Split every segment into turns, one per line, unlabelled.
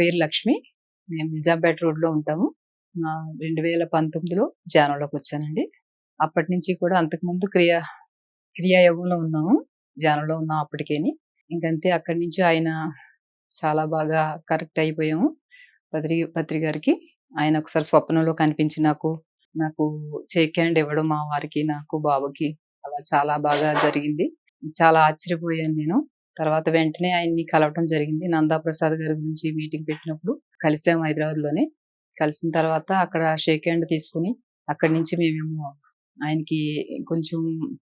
పేరు లక్ష్మి. మేము నిజాంపేట రోడ్లో ఉంటాము. రెండు వేల పంతొమ్మిదిలో ధ్యానంలోకి వచ్చానండి. అప్పటి నుంచి కూడా అంతకుముందు క్రియా క్రియాయోగంలో ఉన్నాము. ధ్యానంలో ఉన్నాం అప్పటికేని. ఇంకంతే అక్కడి నుంచి ఆయన చాలా బాగా కరెక్ట్ అయిపోయాము. పత్రి పత్రి గారికి. ఆయన ఒకసారి స్వప్నంలో కనిపించి నాకు నాకు చేక్ హ్యాండ్ ఇవ్వడం మా వారికి నాకు బాబుకి అలా చాలా బాగా జరిగింది. చాలా ఆశ్చర్యపోయాను నేను. తర్వాత వెంటనే ఆయన్ని కలవటం జరిగింది. నందాప్రసాద్ గారి గురించి మీటింగ్ పెట్టినప్పుడు కలిసాము హైదరాబాద్లోనే కలిసిన తర్వాత అక్కడ షేక్ హ్యాండ్ తీసుకుని అక్కడి నుంచి మేమేమో ఆయనకి కొంచెం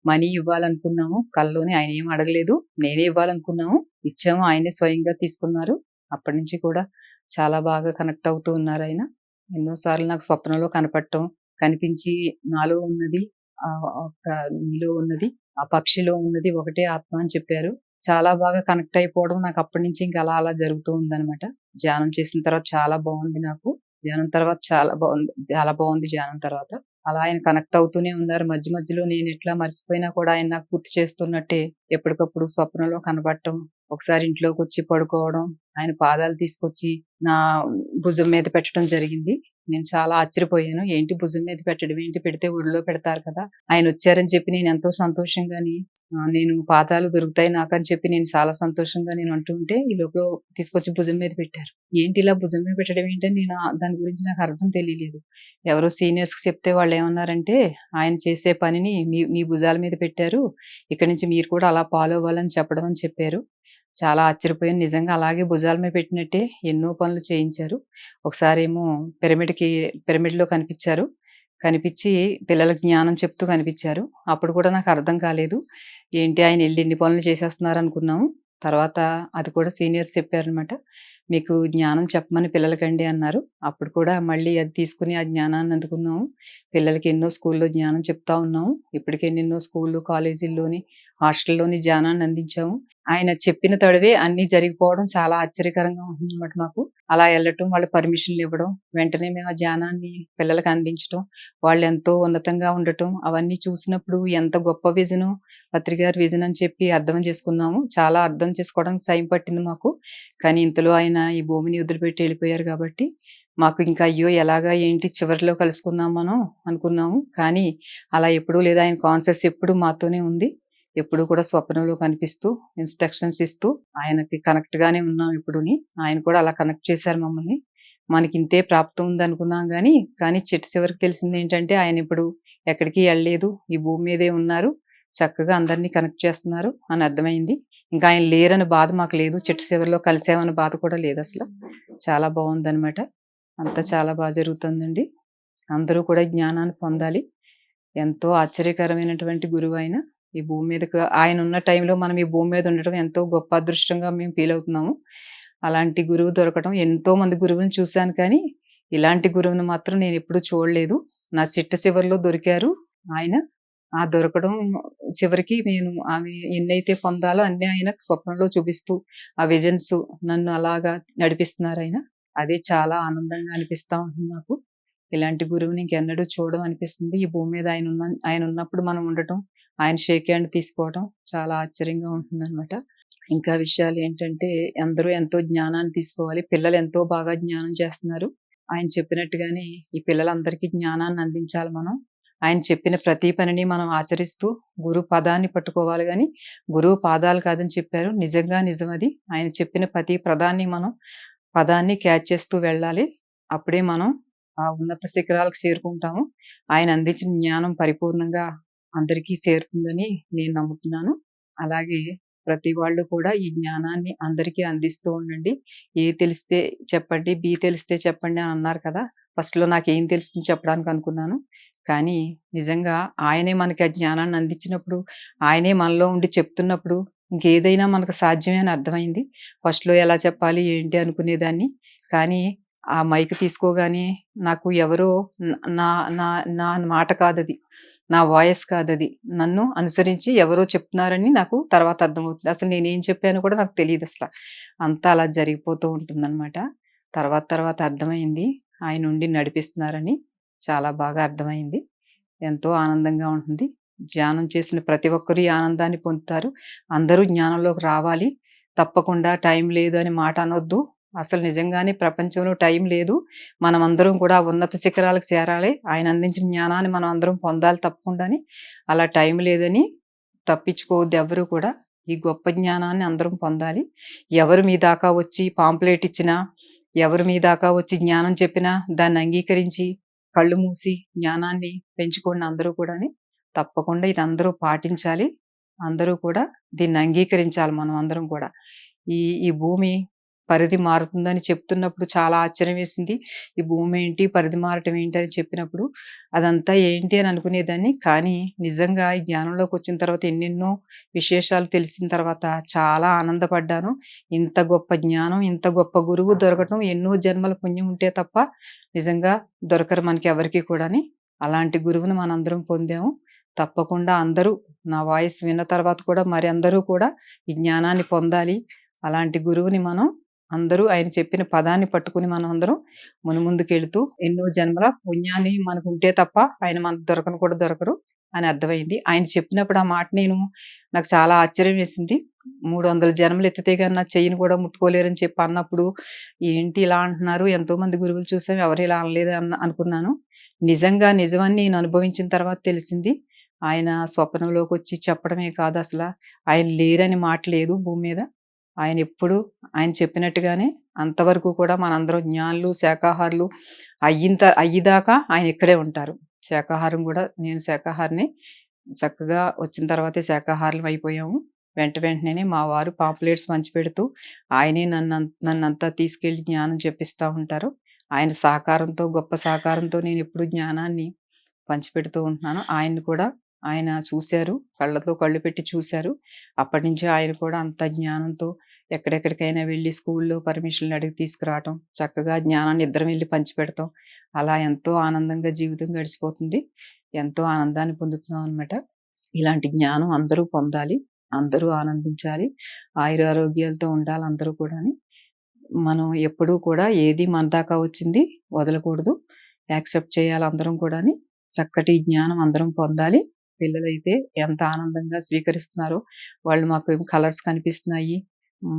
మనీ ఇవ్వాలనుకున్నాము. కళ్ళలోనే ఆయన ఏం అడగలేదు. నేనే ఇవ్వాలనుకున్నాము. ఇచ్చాము. ఆయనే స్వయంగా తీసుకున్నారు. అప్పటి నుంచి కూడా చాలా బాగా కనెక్ట్ అవుతూ ఉన్నారు ఆయన. ఎన్నోసార్లు నాకు స్వప్నంలో కనపడటం కనిపించి నాలో ఉన్నది ఆ ఒక నీలో ఉన్నది ఆ పక్షిలో ఉన్నది ఒకటే ఆత్మ అని చెప్పారు. చాలా బాగా కనెక్ట్ అయిపోవడం నాకు అప్పటి నుంచి ఇంకా అలా అలా జరుగుతూ ఉందన్నమాట. ధ్యానం చేసిన తర్వాత చాలా బాగుంది నాకు. ధ్యానం తర్వాత చాలా బాగుంది చాలా బాగుంది ధ్యానం తర్వాత. అలా ఆయన కనెక్ట్ అవుతూనే ఉన్నారు. మధ్య మధ్యలో నేను ఎట్లా మర్చిపోయినా కూడా ఆయన నాకు గుర్తు చేస్తున్నట్టే ఎప్పటికప్పుడు స్వప్నంలో కనబడటం ఒకసారి ఇంట్లోకి వచ్చి పడుకోవడం ఆయన పాదాలు తీసుకొచ్చి నా భుజం మీద పెట్టడం జరిగింది. నేను చాలా ఆశ్చర్యపోయాను. ఏంటి భుజం మీద పెట్టడం? ఏంటి పెడితే ఊళ్ళో పెడతారు కదా? ఆయన వచ్చారని చెప్పి నేను ఎంతో సంతోషంగాని నేను పాదాలు దొరుకుతాయి నాకని చెప్పి నేను చాలా సంతోషంగా నేను అంటూ ఉంటే ఈ లోపల తీసుకొచ్చి భుజం మీద పెట్టారు. ఏంటి ఇలా భుజం మీద పెట్టడం ఏంటని నేను దాని గురించి నాకు అర్థం తెలియలేదు. ఎవరో సీనియర్స్కి చెప్తే వాళ్ళు ఏమన్నారంటే ఆయన చేసే పనిని మీ మీ భుజాల మీద పెట్టారు. ఇక్కడి నుంచి మీరు కూడా అలా ఫాలో అవ్వాలని చెప్పడం అని చెప్పారు. చాలా ఆశ్చర్యపోయాను. నిజంగా అలాగే భుజాల మీద పెట్టినట్టే ఎన్నో పనులు చేయించారు. ఒకసారి ఏమో పిరమిడ్కి పిరమిడ్లో కనిపించారు. కనిపించి పిల్లలకు జ్ఞానం చెప్తూ కనిపించారు. అప్పుడు కూడా నాకు అర్థం కాలేదు. ఏంటి ఆయన వెళ్ళి ఇన్ని పనులు చేసేస్తున్నారు అనుకున్నాము. తర్వాత అది కూడా సీనియర్స్ చెప్పారనమాట మీకు జ్ఞానం చెప్పమని పిల్లలకండి అన్నారు. అప్పుడు కూడా మళ్ళీ అది తీసుకుని ఆ జ్ఞానాన్ని అందుకున్నాము. పిల్లలకి ఎన్నో స్కూల్లో జ్ఞానం చెప్తా ఉన్నాము. ఇప్పటికే ఎన్నెన్నో స్కూళ్ళు కాలేజీల్లోని హాస్టల్లోని జ్ఞానాన్ని అందించాము. ఆయన చెప్పిన తడవే అన్ని జరిగిపోవడం చాలా ఆశ్చర్యకరంగా ఉంటుంది అనమాట మాకు. అలా వెళ్ళటం వాళ్ళ పర్మిషన్లు ఇవ్వడం వెంటనే మేము ఆ జ్ఞానాన్ని పిల్లలకు అందించడం వాళ్ళు ఎంతో ఉన్నతంగా ఉండటం అవన్నీ చూసినప్పుడు ఎంత గొప్ప విజను పత్రికారి విజన్ అని చెప్పి అర్థం చేసుకున్నాము. చాలా అర్థం చేసుకోవడానికి సైన్ పట్టింది మాకు. కానీ ఇంతలో ఆయన ఈ భూమిని వదిలిపెట్టి వెళ్ళిపోయారు కాబట్టి మాకు ఇంకా అయ్యో ఎలాగా ఏంటి చివరిలో కలుసుకుందాం మనం అనుకున్నాము. కానీ అలా ఎప్పుడూ లేదా. ఆయన కాన్సెస్ ఎప్పుడు మాతోనే ఉంది. ఎప్పుడు కూడా స్వప్నంలో కనిపిస్తూ ఇన్స్ట్రక్షన్స్ ఇస్తూ ఆయనకి కనెక్ట్ గానే ఉన్నాం ఇప్పుడుని ఆయన కూడా అలా కనెక్ట్ చేశారు మమ్మల్ని. మనకి ఇంతే ప్రాప్తం ఉంది అనుకున్నాం కానీ కానీ చిట్ట చివరికి తెలిసింది ఏంటంటే ఆయన ఇప్పుడు ఎక్కడికి వెళ్ళలేదు ఈ భూమి మీదే ఉన్నారు. చక్కగా అందరినీ కనెక్ట్ చేస్తున్నారు అని అర్థమైంది. ఇంకా ఆయన లేరని బాధ మాకు లేదు. చిట్టు చివరిలో కలిసామని బాధ కూడా లేదు అసలు. చాలా బాగుందన్నమాట. అంతా చాలా బాగా జరుగుతుందండి. అందరూ కూడా జ్ఞానాన్ని పొందాలి. ఎంతో ఆశ్చర్యకరమైనటువంటి గురువు ఆయన. ఈ భూమి మీదకు ఆయన ఉన్న టైంలో మనం ఈ భూమి మీద ఉండటం ఎంతో గొప్ప అదృష్టంగా మేము ఫీల్ అవుతున్నాము. అలాంటి గురువు దొరకడం ఎంతో మంది గురువుని చూశాను కానీ ఇలాంటి గురువుని మాత్రం నేను ఎప్పుడూ చూడలేదు. నా చిట్ట చివరిలో దొరికారు ఆయన. ఆ దొరకడం చివరికి నేను ఆమె ఎన్నైతే పొందాలో అన్ని ఆయన స్వప్నంలో చూపిస్తూ ఆ విజన్స్ నన్ను అలాగా నడిపిస్తున్నారు ఆయన. అదే చాలా ఆనందంగా అనిపిస్తా ఉంటుంది నాకు. ఇలాంటి గురువుని ఇంకెన్నడూ చూడడం అనిపిస్తుంది. ఈ భూమి మీద ఆయన ఉన్న ఆయన ఉన్నప్పుడు మనం ఉండటం ఆయన షేక్ హ్యాండ్ తీసుకోవడం చాలా ఆశ్చర్యంగా ఉంటుంది ఇంకా విషయాలు ఏంటంటే అందరూ ఎంతో జ్ఞానాన్ని తీసుకోవాలి. పిల్లలు ఎంతో బాగా జ్ఞానం చేస్తున్నారు. ఆయన చెప్పినట్టుగానే ఈ పిల్లలందరికీ జ్ఞానాన్ని అందించాలి మనం. ఆయన చెప్పిన ప్రతి పనిని మనం ఆచరిస్తూ గురు పదాన్ని పట్టుకోవాలి కానీ గురువు పాదాలు కాదని చెప్పారు. నిజంగా నిజం అది. ఆయన చెప్పిన ప్రతి పదాన్ని మనం పదాన్ని క్యాచ్ చేస్తూ వెళ్ళాలి. అప్పుడే మనం ఆ ఉన్నత శిఖరాలకు చేరుకుంటాము. ఆయన అందించిన జ్ఞానం పరిపూర్ణంగా అందరికీ చేరుతుందని నేను నమ్ముతున్నాను. అలాగే ప్రతి వాళ్ళు కూడా ఈ జ్ఞానాన్ని అందరికీ అందిస్తూ ఉండండి. ఏ తెలిస్తే చెప్పండి బి తెలిస్తే చెప్పండి అని అన్నారు కదా! ఫస్ట్లో నాకు ఏం తెలుస్తుంది చెప్పడానికి అనుకున్నాను. కానీ నిజంగా ఆయనే మనకి ఆ జ్ఞానాన్ని అందించినప్పుడు ఆయనే మనలో ఉండి చెప్తున్నప్పుడు ఇంకేదైనా మనకు సాధ్యమే అని అర్థమైంది. ఫస్ట్లో ఎలా చెప్పాలి ఏంటి అనుకునేదాన్ని. కానీ ఆ మైక్ తీసుకోగానే నాకు ఎవరో నా నా నా మాట కాదది. నా వాయిస్ కాదది నన్ను అనుసరించి ఎవరో చెప్తున్నారని నాకు తర్వాత అర్థమవుతుంది. అసలు నేనేం చెప్పాను కూడా నాకు తెలియదు అసలు. అంతా అలా జరిగిపోతూ ఉంటుందన్నమాట. తర్వాత తర్వాత అర్థమైంది. ఆయన ఉండి నడిపిస్తున్నారని చాలా బాగా అర్థమైంది. ఎంతో ఆనందంగా ఉంటుంది. ధ్యానం చేసిన ప్రతి ఒక్కరూ ఈ ఆనందాన్ని పొందుతారు. అందరూ జ్ఞానంలోకి రావాలి. తప్పకుండా టైం లేదు అని మాట అనొద్దు. అసలు నిజంగానే ప్రపంచంలో టైం లేదు. మనం అందరం కూడా ఉన్నత శిఖరాలకు చేరాలి. ఆయన అందించిన జ్ఞానాన్ని మనం అందరం పొందాలి తప్పకుండాని. అలా టైం లేదని తప్పించుకోవద్దు ఎవ్వరు కూడా. ఈ గొప్ప జ్ఞానాన్ని అందరం పొందాలి. ఎవరు మీ దాకా వచ్చి పాంప్లెట్ ఇచ్చినా, ఎవరు మీ దాకా వచ్చి జ్ఞానం చెప్పినా దాన్ని అంగీకరించి కళ్ళు మూసి జ్ఞానాన్ని పెంచుకోండి అందరూ కూడాని. తప్పకుండా ఇది అందరూ పాటించాలి. అందరూ కూడా దీన్ని అంగీకరించాలి మనం అందరం కూడా. ఈ ఈ భూమి పరిధి మారుతుందని చెప్తున్నప్పుడు చాలా ఆశ్చర్యం వేసింది. ఈ భూమి ఏంటి? పరిధి మారటం ఏంటి? అని చెప్పినప్పుడు అదంతా ఏంటి అని అనుకునేదాన్ని. కానీ నిజంగా ఈ జ్ఞానంలోకి వచ్చిన తర్వాత ఎన్నెన్నో విశేషాలు తెలిసిన తర్వాత చాలా ఆనందపడ్డాను. ఇంత గొప్ప జ్ఞానం, ఇంత గొప్ప గురువు దొరకటం ఎన్నో జన్మల పుణ్యం ఉంటే తప్ప నిజంగా దొరకరు మనకి ఎవరికి కూడాని. అలాంటి గురువుని మనందరం పొందాము. తప్పకుండా అందరూ నా వాయిస్ విన్న తర్వాత కూడా మరి అందరూ కూడా ఈ జ్ఞానాన్ని పొందాలి. అలాంటి గురువుని మనం అందరూ ఆయన చెప్పిన పదాన్ని పట్టుకుని మనం అందరం మునుముందుకెళ్తూ ఎన్నో జన్మల పుణ్యాన్ని మనకు ఉంటే తప్ప ఆయన మనకు దొరకను కూడా దొరకరు అని అర్థమైంది. ఆయన చెప్పినప్పుడు ఆ మాట నేను నాకు చాలా ఆశ్చర్యం వేసింది. 300 జన్మలు ఎత్తితే కానీ నా చెయ్యిని కూడా ముట్టుకోలేరని చెప్పి అన్నప్పుడు ఏంటి ఇలా అంటున్నారు? ఎంతో మంది గురువులు చూసాం. ఎవరు ఇలా అనలేదు అన్న అనుకున్నాను. నిజంగా నిజమని నేను అనుభవించిన తర్వాత తెలిసింది. ఆయన స్వప్నంలోకి వచ్చి చెప్పడమే కాదు అసలు ఆయన లేరని మాట లేదు భూమి మీద. ఆయన ఎప్పుడు ఆయన చెప్పినట్టుగానే అంతవరకు కూడా మనందరం జ్ఞానులు, శాకాహారులు అయ్యింత అయ్యిదాకా అయ్యేదాకా ఆయన ఇక్కడే ఉంటారు. శాకాహారం కూడా నేను శాఖాహారిని చక్కగా వచ్చిన తర్వాతే శాకాహారులం అయిపోయాము. వెంట వెంటనే మా వారు పాంప్లెట్స్ పంచిపెడుతూ ఆయనే నన్ను నన్నంతా తీసుకెళ్ళి జ్ఞానం చెప్పిస్తూ ఉంటారు. ఆయన సహకారంతో గొప్ప సహకారంతో నేను ఎప్పుడు జ్ఞానాన్ని పంచిపెడుతూ ఉంటున్నాను. ఆయన్ని కూడా ఆయన చూశారు కళ్ళతో కళ్ళు పెట్టి చూసారు. అప్పటినుంచి ఆయన కూడా అంత జ్ఞానంతో ఎక్కడెక్కడికైనా వెళ్ళి స్కూల్‌లో పర్మిషన్‌లు అడిగి తీసుకురావటం. చక్కగా జ్ఞానాన్ని ఇద్దరం వెళ్ళి పంచిపెడతాం. అలా ఎంతో ఆనందంగా జీవితం గడిచిపోతుంది. ఎంతో ఆనందాన్ని పొందుతున్నాం అనమాట. ఇలాంటి జ్ఞానం అందరూ పొందాలి. అందరూ ఆనందించాలి. ఆయురారోగ్యాలతో ఉండాలి అందరూ కూడా మనం ఎప్పుడూ కూడా ఏది మన దాకా వచ్చింది వదలకూడదు. యాక్సెప్ట్ చేయాలి అందరం కూడా చక్కటి జ్ఞానం అందరం పొందాలి. పిల్లలైతే ఎంత ఆనందంగా స్వీకరిస్తున్నారో వాళ్ళు మాకు కలర్స్ కనిపిస్తున్నాయి.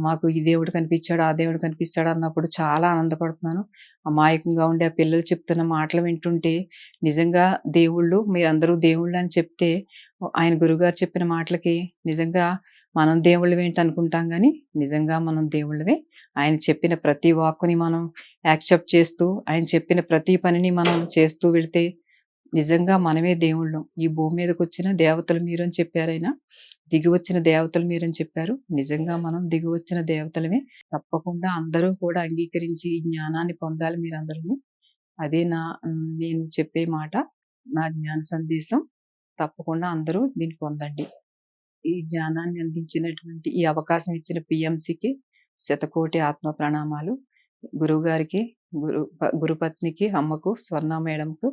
మాకు ఈ దేవుడు కనిపించాడు, ఆ దేవుడు కనిపిస్తాడు అన్నప్పుడు చాలా ఆనందపడుతున్నాను. అమాయకంగా ఉండే ఆ పిల్లలు చెప్తున్న మాటలు వింటుంటే నిజంగా దేవుళ్ళు మీరందరూ దేవుళ్ళు అని చెప్తే ఆయన గురుగారు చెప్పిన మాటలకి నిజంగా మనం దేవుళ్ళమేంటి అనుకుంటాం కానీ నిజంగా మనం దేవుళ్ళమే. ఆయన చెప్పిన ప్రతి వాక్కుని మనం యాక్సెప్ట్ చేస్తూ ఆయన చెప్పిన ప్రతి పనిని మనం చేస్తూ వెళ్తే నిజంగా మనమే దేవుళ్ళం. ఈ భూమి మీదకి వచ్చిన దేవతలు మీరని చెప్పారైనా దిగివచ్చిన దేవతలు మీరని చెప్పారు. నిజంగా మనం దిగివచ్చిన దేవతలమే. తప్పకుండా అందరూ కూడా అంగీకరించి ఈ జ్ఞానాన్ని పొందాలి మీరందరూ అదే నా నేను చెప్పే మాట. నా జ్ఞాన సందేశం. తప్పకుండా అందరూ దీన్ని పొందండి. ఈ జ్ఞానాన్ని అందించినటువంటి ఈ అవకాశం ఇచ్చిన పిఎంసికి శతకోటి ఆత్మ ప్రణామాలు. గురువుగారికి, గురు గురుపత్నికి, అమ్మకు, స్వర్ణ మేడంకు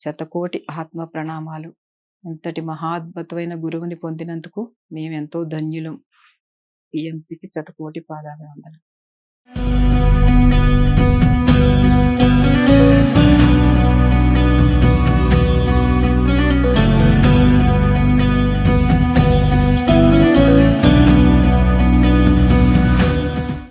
శతకోటి ఆత్మ ప్రణామాలు. ఇంతటి మహాద్భుతమైన గురువుని పొందినందుకు మేమెంతో ధన్యులం. పిఎంసికి శతకోటి పాదాభివందనం.